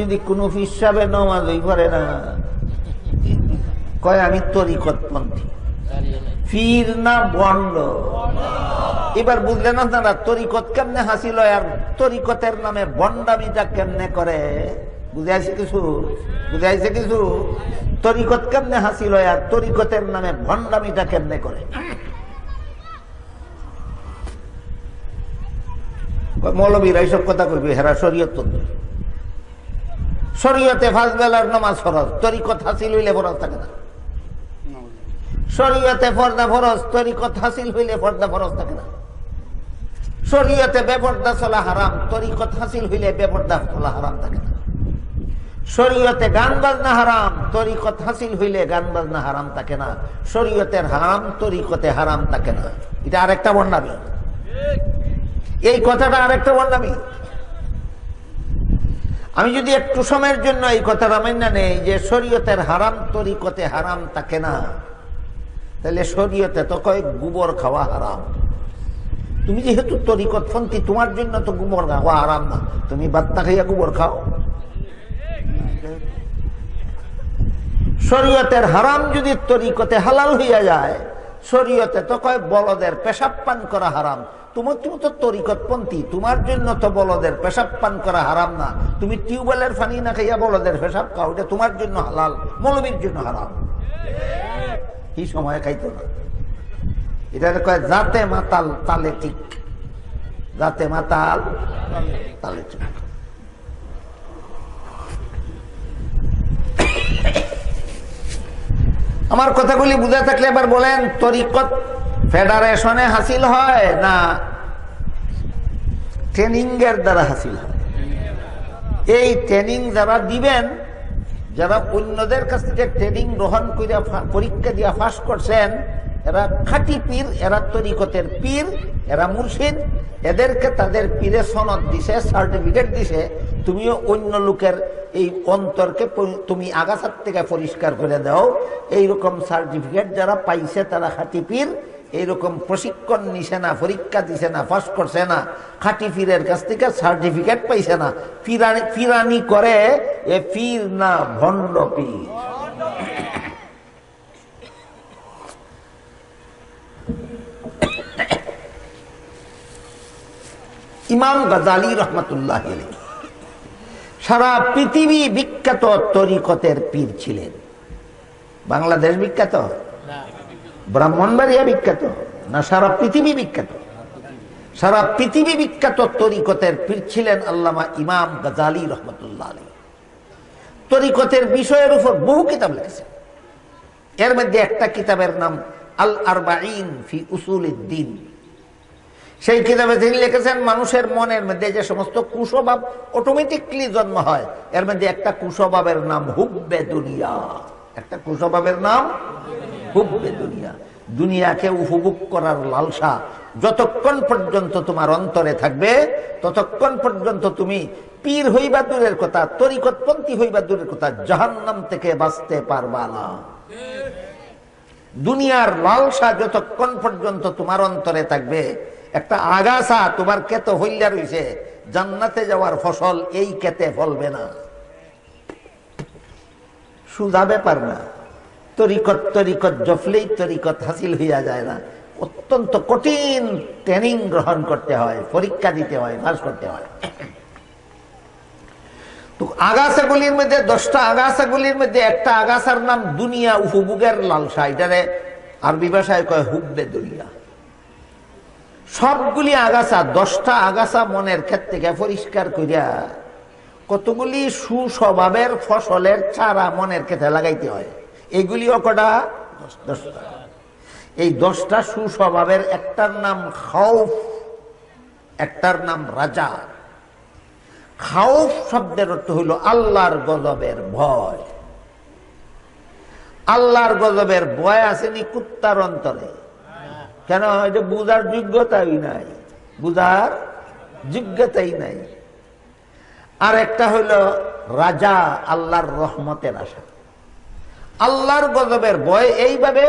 যদি কোন হিসাবে নমাজই করে না, কয় আমি তরিকত পন্থী। ফির না বন্ড। এবার তরিকত কেমনে হাসিল আর তরিকতের নামে বন্ডামিটা কেমনে করে? বুঝাইছে কিছু? বুঝাইছে কিছু? তরিকত কেমনে হাসিল আর তরিকতের নামে কেমনে করে? মৌলবীরা এইসব কথা কইবি, হেরা শরীয়ত। শরীয়তে ফাঁস বেলার নামাজ ফরজ তরিকত হাসিল হইলে ফরজ থাকে না। শরীয়তে ফর্দা ফরজ তরিকত হাসিল হইলে ফর্দা ফরজ থাকে না। শরীয়তে বেপর্দা চলা হারাম তরিকত হাসিল হইলে বেপর্দা চলা হারাম থাকে না। শরীয়তে গান বাজনা হারাম তরিকত হাসিল হইলে গান বাজনা হারাম থাকে না। শরীয়তের হারাম তরিকতে হারাম থাকে না। এটা আরেকটা বন্ডামি এই কথাটা আরেকটা বন্ডামি আমি যদি একটু সময়ের জন্য এই কথাটা মান্য নেই যে শরীয়তের হারাম তরিকতে হারাম থাকে না, তাহলে শরীয়তে তো কয় গোবর খাওয়া হারাম। তুমি যেহেতু তরিকত ফন্তি তোমার জন্য তো গোবর খাওয়া হারাম না। তুমি বাত্তা খাইয়া গোবর খাও। শরীয়তের হারাম যদি তরিকতে হালাল হইয়া যায়, শরীয়তে তো কয় বলদের পেশাব পান করা হারাম। তোমার তুমি তো তরিকতপন্থী, তোমার জন্য তো বলদের পেশাব পান করা হারাম না। তুমি টিউবওয়েলের পানি না খাইয়া বলদের পেশাব খাও, এটা তোমার জন্য হালাল, মৌলবীর জন্য হারাম। কি সময় খাইতো না। এটা কয় জাতে মাতাল তালে ঠিক জাতে মাতাল তালে ঠিক আমার কথাগুলি বুঝা থাকলে এবার বলেন, তরিকত ফেডারেশনে হাসিল হয় না ট্রেনিং এর দ্বারা হাসিল হয়? এই ট্রেনিং যারা দিবেন, যারা অন্যদের কাছ থেকে ট্রেনিং গ্রহণ করে পরীক্ষা দিয়া ফাঁস করছেন, এরা খাঁটি পীর, এরা তরিকতের পীর, এরা মুর্শিদ, এদেরকে তাদের পীরে সনদ দিছে, সার্টিফিকেট দিছে, তুমিও অন্য লোকের এই অন্তরকে তুমি আগাছার থেকে পরিষ্কার করে দাও। এইরকম সার্টিফিকেট যারা পাইছে তারা খাঁটি পীর এইরকম প্রশিক্ষণ নিছে না, পরীক্ষা দিছে না ফাঁস করছে না, খাঁটি পীরের কাছ থেকে সার্টিফিকেট পাইছে না। ফিরানি ফিরানি করে, এ পীর না ভণ্ড পীর। ইমাম গাজালি রহমতুল্লাহ সারা পৃথিবী বিখ্যাত তরিকতের পীর ছিলেন। বাংলাদেশ বিখ্যাত? ব্রাহ্মণবাড়িয়া বিখ্যাত, না সারা পৃথিবী বিখ্যাত। সারা পৃথিবী বিখ্যাত তরিকতের পীর ছিলেন আল্লামা ইমাম গাজালি রহমতুল্লাহ আলী তরিকতের বিষয়ের উপর বহু কিতাব লিখেছেন। এর মধ্যে একটা কিতাবের নাম আল আরবাইন ফি উসুল দিন সেই কিতাবে তিনি লিখেছেন, মানুষের মনের মধ্যে যে সমস্ত কুস্বভাব অটোমেটিকলি জন্ম হয়, এর মধ্যে একটা কুস্বভাবের নাম হুব্বে দুনিয়া। একটা কুস্বভাবের নাম হুব্বে দুনিয়া। দুনিয়াকে উপভোগ করার লালসা যতক্ষণ পর্যন্ত তোমার অন্তরে থাকবে, ততক্ষণ পর্যন্ত তুমি পীর হইবা দূরের কথা, তরিকতপন্থী হইবা দূরের কথা, জাহান্নাম থেকে বাঁচতে পারবা না। দুনিয়ার লালসা যতক্ষণ পর্যন্ত তোমার অন্তরে থাকবে, একটা আগাছা তোমার কেতে হইলা রইছে, জান্নাতে যাওয়ার ফসল এই কেতে ফলবে না। সুজা ব্যাপার না। তরিকত তরিকত, জফলেই তরিকত হাসিল হইয়া যায় না। অত্যন্ত কঠিন ট্রেনিং গ্রহণ করতে হয়, পরীক্ষা দিতে হয় পাস করতে হয়। তো আগাছাগুলির মধ্যে, দশটা আগাছাগুলির মধ্যে, একটা আগাছার নাম দুনিয়া উপভোগের লালসা। এটারে আরবি ভাষায় কয় হুব্বে দুনিয়া। সবগুলি আগাছা, দশটা আগাছা মনের ক্ষেত্রে থেকে পরিষ্কার করিয়া কতগুলি সুস্বভাবের ফসলের চারা মনের ক্ষেত্রে লাগাইতে হয়। এগুলিও কটা? দশটা। এই দশটা সুস্বভাবের একটার নাম খাউফ, একটার নাম রাজা। খাউফ শব্দের অর্থ হইল আল্লাহর গজবের ভয়। আল্লাহর গজবের ভয় আসেনি কুত্তার অন্তরে। কেন? এটা বুঝার যোগ্যতাই নাই। বুঝার যোগ্যতাই নাই। আর একটা হইল রাজা, আল্লাহর রহমতের আশা। আল্লাহর গজবের ভয় এইভাবে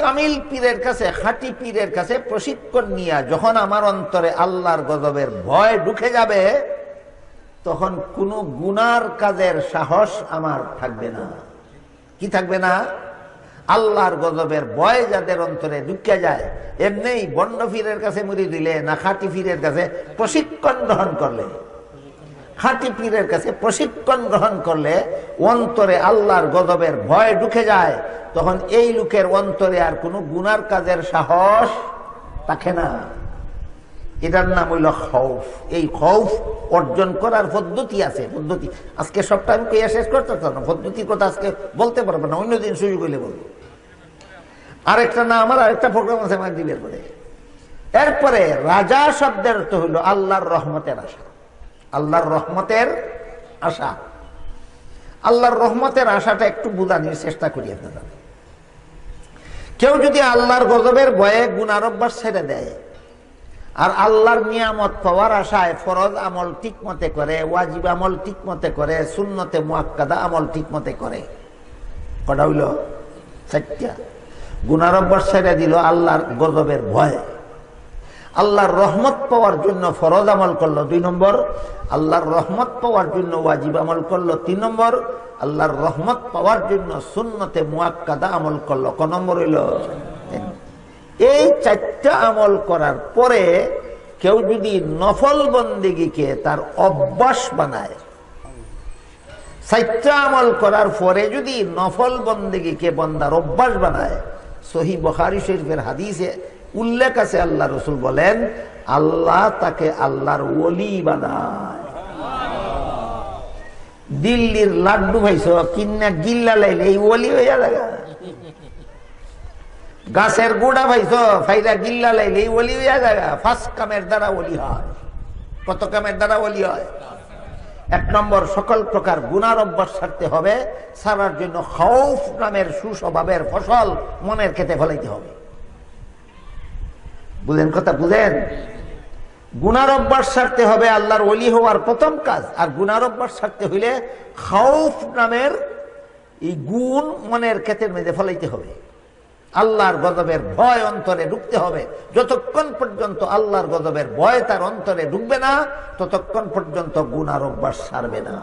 কামিল পীরের কাছে খাঁটি পীরের কাছে প্রশিক্ষণ নিয়ে যখন আমার অন্তরে আল্লাহর গজবের ভয় ঢুকে যাবে, তখন কোনো গুনার কাজের সাহস আমার থাকবে না। কি থাকবে না? আল্লাহর গজবের ভয় যাদের অন্তরে ঢুকে যায়, এমনি বন্ড ফিরের কাছে মুড়ি দিলে না খাটি ফিরের কাছে প্রশিক্ষণ গ্রহণ করলে। খাঁটি পীরের কাছে প্রশিক্ষণ গ্রহণ করলে অন্তরে আল্লাহর গজবের ভয় ঢুকে যায়। তখন এই লোকের অন্তরে আর কোনো গুনার কাজের সাহস থাকে না। এটার নাম হইল খৌফ। এই খৌফ অর্জন করার পদ্ধতি আছে, পদ্ধতি। আজকে সবটা আমি কইয়া শেষ করতে না। পদ্ধতির কথা আজকে বলতে পারব না, অন্যদিন সুযোগ হইলে বলব। আরেকটা না আমার আরেকটা প্রোগ্রাম আছে, মাগরিবের পরে। এরপরে রাজা শব্দের অর্থ হইল আল্লাহর রহমতের আশা। আল্লাহর রহমতের আশা। আল্লাহর রহমতের আশাটা একটু বুঝানির চেষ্টা করি আপনারা। কেউ যদি আল্লাহর গজবের ভয়ে অভ্যাস ছেড়ে দেয় আর আল্লাহর নিয়ামত পাওয়ার আশায় ফরজ আমল ঠিক মতে করে, ওয়াজিব আমল ঠিক মতে করে শূন্যতে মুয়াক্কাদা আমল ঠিক মতে করে, কটা হইল? চারটা। অভ্যাস ছেড়ে দিল আল্লাহর গজবের ভয়। আল্লাহর রহমত পাওয়ার জন্য ফরজ আমল করল দুই নম্বর, আল্লাহর রহমত পাওয়ার জন্য ওয়াজিব আমল করল তিন নম্বর, আল্লাহর রহমত পাওয়ার জন্য সুন্নতে মুয়াক্কাদা আমল করল। ক নম্বর হইল, এই চারটা আমল করার পরে কেউ যদি নফল বন্দিগিকে তার অভ্যাস বানায়, চারটা আমল করার পরে যদি নফল বন্দিগিকে বন্দার অভ্যাস বানায়, সহি বখারি শরীফের হাদিসে উল্লেখ আছে আল্লাহ রসুল বলেন, আল্লাহ তাকে আল্লাহর ওলি বানায়। দিল্লির লাড্ডু ভাইছ, কিন্না গিল্লা লাইলে এই ওলি হইয়া লাগা গাছের গোড়া ভাইছ ফাইরা গিল্লা লাইলে এই ওলি হইয়া লাগা ফার্স্ট কামের দ্বারা ওলি হয়। কত কামের দ্বারা ওলি হয়? এক নম্বর, সকল প্রকার গুনার অভ্যাস ছাড়তে হবে। সারার জন্য খৌফ নামের সুস্বভাবের ফসল মনের খেতে ফলাইতে হবে। বুঝেন কথা বুঝেন গুনার অভ্যাস সারতে হবে আল্লাহর অলি হওয়ার প্রথম কাজ। আর গুনার অভ্যাস সারতে হইলে খাউফ নামের এই গুণ মনের ক্ষেতের মেঝে ফলাইতে হবে। আল্লাহর গজবের ভয় অন্তরে ঢুকতে হবে। যতক্ষণ পর্যন্ত আল্লাহর গজবের ভয় তার অন্তরে ঢুকবে না, ততক্ষণ পর্যন্ত গুনার অভ্যাস সারবে না।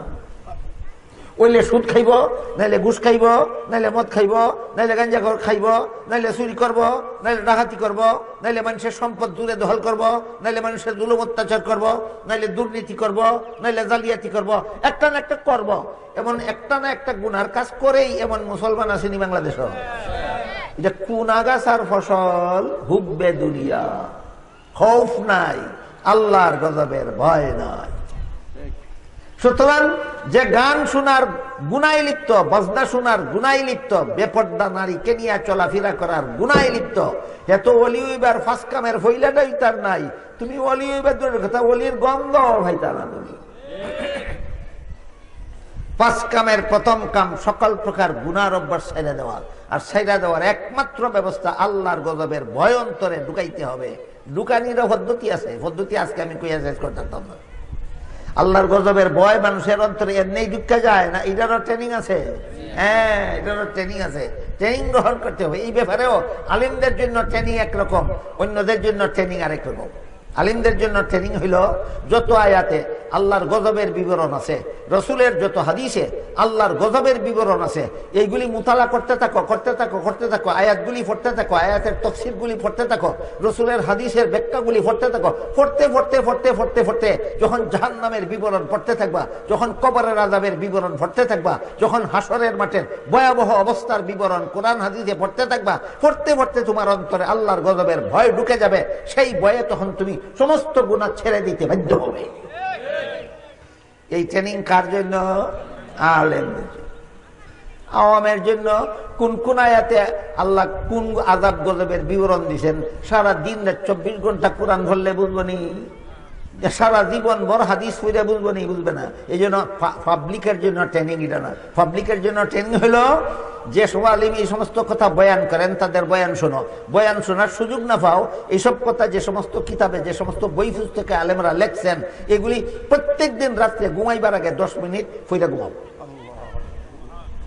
ওইলে সুদ খাইব, নাইলে ঘুষ খাইব, নাইলে মদ খাইব, নাইলে গাঞ্জা খাইব, নাইলে চুরি করব, নাইলে ডাকাতি করব, নাইলে মানুষের সম্পদ দূরে দখল করব, নাইলে মানুষের জুলুম অত্যাচার করব, নাইলে দুর্নীতি করব, নাইলে জালিয়াতি করব। একটা না একটা করব। এমন একটা না একটা গুনার কাজ করেই এমন মুসলমান আসেনি বাংলাদেশ এটা কোন আগাছার ফসল হুববে দুনিয়া। খৌফ নাই, আল্লাহর গজবের ভয় নাই। সুতরাং যে গান শোনার গুনায় লিপ্ত, বজনা শোনার গুনায় লিপ্ত, বেপর্দা নারীকে নিয়ে চলাফেরা করার গুনায় লিপ্ত এত অলি হইবার ফার্স্ট কামের ফইলাটাই তার নাই। তুমি অলি দূরের কথা, অলির গন্ধ ভাই তারা তুমি। প্রথম কাম সকল প্রকার গুনার অভ্যাস ছেড়ে দেওয়া। আর ছেড়ে দেওয়ার একমাত্র ব্যবস্থা আল্লাহর গজবের ভয় অন্তরে ঢুকাইতে হবে। ঢুকানিরও পদ্ধতি আছে। পদ্ধতি আজকে আমি কইয়া শেষ করতাম না আল্লাহর গজবের ভয় মানুষের অন্তরে এমনি ঢুকা যায় না? এটারও ট্রেনিং আছে। হ্যাঁ এটারও ট্রেনিং আছে। ট্রেনিং গ্রহণ করতে হবে। এই ব্যাপারেও আলিমদের জন্য ট্রেনিং একরকম, অন্যদের জন্য ট্রেনিং আরেক রকম। আলিমদের জন্য ট্রেনিং হইল যত আয়াতে আল্লাহর গজবের বিবরণ আছে। রসুলের যত হাদিসে আল্লাহর গজবের বিবরণ আছে। এইগুলি মুতালা করতে থাকো করতে থাকো করতে থাকো, আয়াতগুলি পড়তে থাকো, আয়াতের তফসিলগুলি পড়তে থাকো, রসুলের হাদিসের ব্যাখ্যাগুলি পড়তে থাকো, পড়তে পড়তে পড়তে পড়তে পড়তে, যখন জাহান নামের বিবরণ পড়তে থাকবা, যখন কবরের আজাবের বিবরণ পড়তে থাকবা, যখন হাসরের মাঠের ভয়াবহ অবস্থার বিবরণ কোরআন হাদিসে পড়তে থাকবা, পড়তে পড়তে তোমার অন্তরে আল্লাহর গজবের ভয় ঢুকে যাবে। সেই ভয়ে তখন তুমি সমস্ত গুণা ছেড়ে দিতে বাধ্য হবে। এই ট্রেনিং কার জন্য? আলেমদের আওয়ামের জন্য কোন কোন আয়াতে আল্লাহ কোন আজাব গজবের বিবরণ দিছেন? সারা দিন চব্বিশ ঘণ্টা কোরআন ধরলে বুঝব নি? সারা জীবন বড় হাদিস পড়ে বুঝব নি? বুঝবে না। এই জন্য পাবলিকের জন্য ট্রেনিং এটা না। পাবলিকের জন্য ট্রেনিং হলো যে সব আলিম এই সমস্ত কথা বয়ান করেন, তাদের বয়ান শোনো। বয়ান শোনার সুযোগ না পাও এইসব কথা যে সমস্ত কিতাবে, যে সমস্ত বই পুস্তকে আলেমরা লেখছেন, এগুলি প্রত্যেক দিন রাত্রে ঘুমাইবার আগে দশ মিনিট ফইরা ঘুমাও।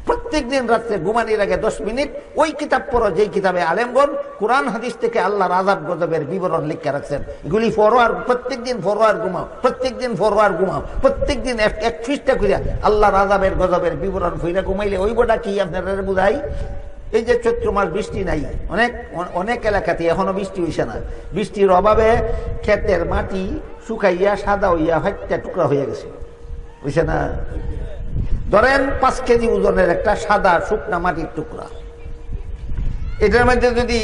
প্রত্যেক দিন রাত্রে ঘুমানির আগে দশ মিনিট ওই কিতাব পড়ো, যেই কিতাবে আলেমগন কোরআন হাদিস থেকে আল্লাহর আজাব গজবের বিবরণ লিখে রাখছেন। এগুলি ফরোয়ার প্রত্যেক দিন ফরোয়ার ঘুমাও প্রত্যেক দিন ফরোয়ার ঘুমাও প্রত্যেক দিন এক খ্রিস্টা করিয়া আল্লাহর আজাবের গজবের বিবরণ ফইরা ঘুমাইলে ওই বোটা কি আপনারা বুঝাই? এই যে চৈত্র মাস বৃষ্টি নাই, অনেক অনেক এলাকাতে এখনও বৃষ্টি হইছে না। বৃষ্টির অভাবে ক্ষেতের মাটি শুকাইয়া সাদা হইয়া হত্যা টুকরা হয়ে গেছে। বুঝছে না? ধরেন পাঁচ কেজি ওজনের একটা সাদা শুকনা মাটির টুকরা। এটার মধ্যে যদি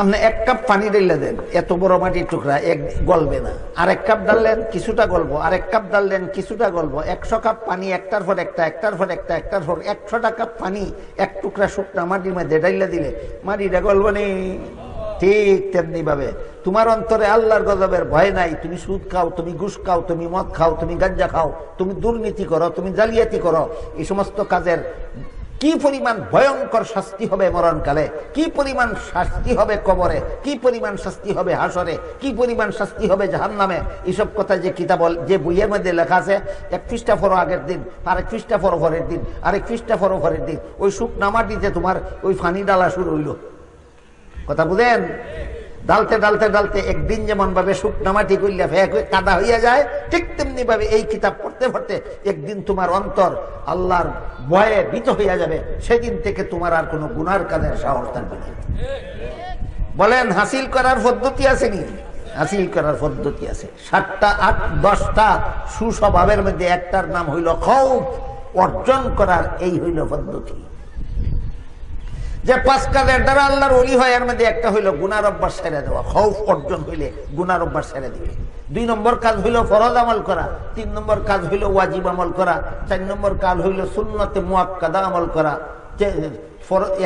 আপনি এক কাপ পানি ঢেলে দেন, এত বড় মাটির টুকরা এক গলবে না। আর এক কাপ ডাললেন কিছুটা গল্প আর এক কাপ ডাললেন কিছুটা গল্প একশো কাপ পানি, একটার পর একটা, একটার পর একটা, একটার পর একশোটা কাপ পানি এক টুকরা শুকনা মাটির মধ্যে ঢাইলে দিলে মাটিটা গল্প নেই। ঠিক তেমনি ভাবে। তোমার অন্তরে আল্লাহর গজবের ভয় নাই, তুমি সুদ খাও, তুমি ঘুষ খাও, তুমি মদ খাও, তুমি গাঞ্জা খাও, তুমি দুর্নীতি করো, তুমি জালিয়াতি করো, এই সমস্ত কাজের কি পরিমাণ ভয়ঙ্কর শাস্তি হবে মরণকালে? কি পরিমাণ শাস্তি হবে কবরে? কি পরিমাণ শাস্তি হবে হাসরে কি পরিমাণ শাস্তি হবে জাহান নামে এইসব কথা যে কিতাব, যে বইয়ের মধ্যে লেখা আছে, এক খ্রিস্টা ফরো আগের দিন, আরেক খ্রিস্টা ফরো পরের দিন, আরেক খ্রিস্টা ফরো পরের দিন। ওই সুখ নামাটিতে তোমার ওই ফানি ডালা শুরু হইল। কথা বুঝেন? ডালতে ডালতে ডালতে একদিন যেমন ভাবে শুকনা মাটি করলে কাদা হইয়া যায়, ঠিক তেমনি ভাবে এই কিতাব পড়তে পড়তে একদিন তোমার অন্তর আল্লাহর ভয়ে ভীত হইয়া যাবে। সেদিন থেকে তোমার আর কোনো গুনার কাজের সাহস থাকবে না। বলেন, হাসিল করার পদ্ধতি আছে নি? হাসিল করার পদ্ধতি আছে। সাতটা, আট, দশটা সুস্বভাবের মধ্যে একটার নাম হইল খৌফ। অর্জন করার এই হইল পদ্ধতি। যে পাঁচ কাজের দ্বারা আল্লাহর অলি হয়, এর মধ্যে একটা হইল গুনার অভ্যাস সেরে দেওয়া হৌফ অর্জন হইলে গুনার অভ্যাস সেরে দিবে। দুই নম্বর কাজ হইল ফরজ আমল করা, তিন নম্বর কাজ হইল ওয়াজিব আমল করা, চার নম্বর কাজ হইল সুন্নতে মুয়াক্কাদা আমল করা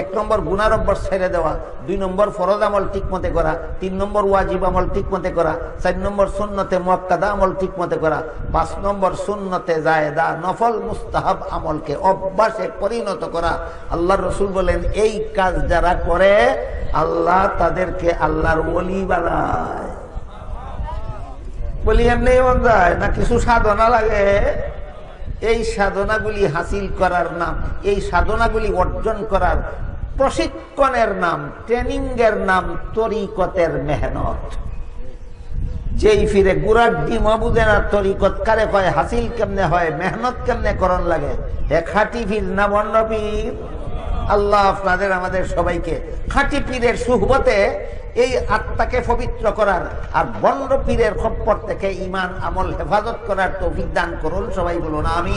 এক নম্বর অভ্যাস ছেড়ে দেওয়া, দুই নম্বর ফরজ আমল ঠিক মতে করা, তিন নম্বর ওয়াজিব আমল ঠিক মতে করা, চার নম্বর শূন্যতে মুয়াক্কাদা আমল ঠিক মতে করা, পাঁচ নম্বর শূন্যতে জায়দা নফল, মুস্তাহাব আমলকে অভ্যাসে পরিণত করা। আল্লাহ রসুল বলেন, এই কাজ যারা করে, আল্লাহ তাদেরকে আল্লাহর ওলি বানায়। বলি, এমনি মন যায় না, কিছু সাধনা লাগে? এই সাধনাগুলি হাসিল করার নাম, এই সাধনাগুলি অর্জন করার প্রশিক্ষণের নাম ট্রেনিং এর নাম তরিকতের মেহনত। যেই ফিরে গুড়ার ডিম বুঝে তরিকত কারে কয়, হাসিল কেমনে হয়, মেহনত কেমনে করণ লাগে? হে খাটি ফির না বন্ড পীর? আল্লাহ আপনাদের, আমাদের সবাইকে খাঁটি পীরের সুহবতে এই আত্মাকে পবিত্র করার আর বন্ড পীরের খপ্পর থেকে ইমান আমল হেফাজত করার তৌফিক দান করুন, সবাই বলুন আমি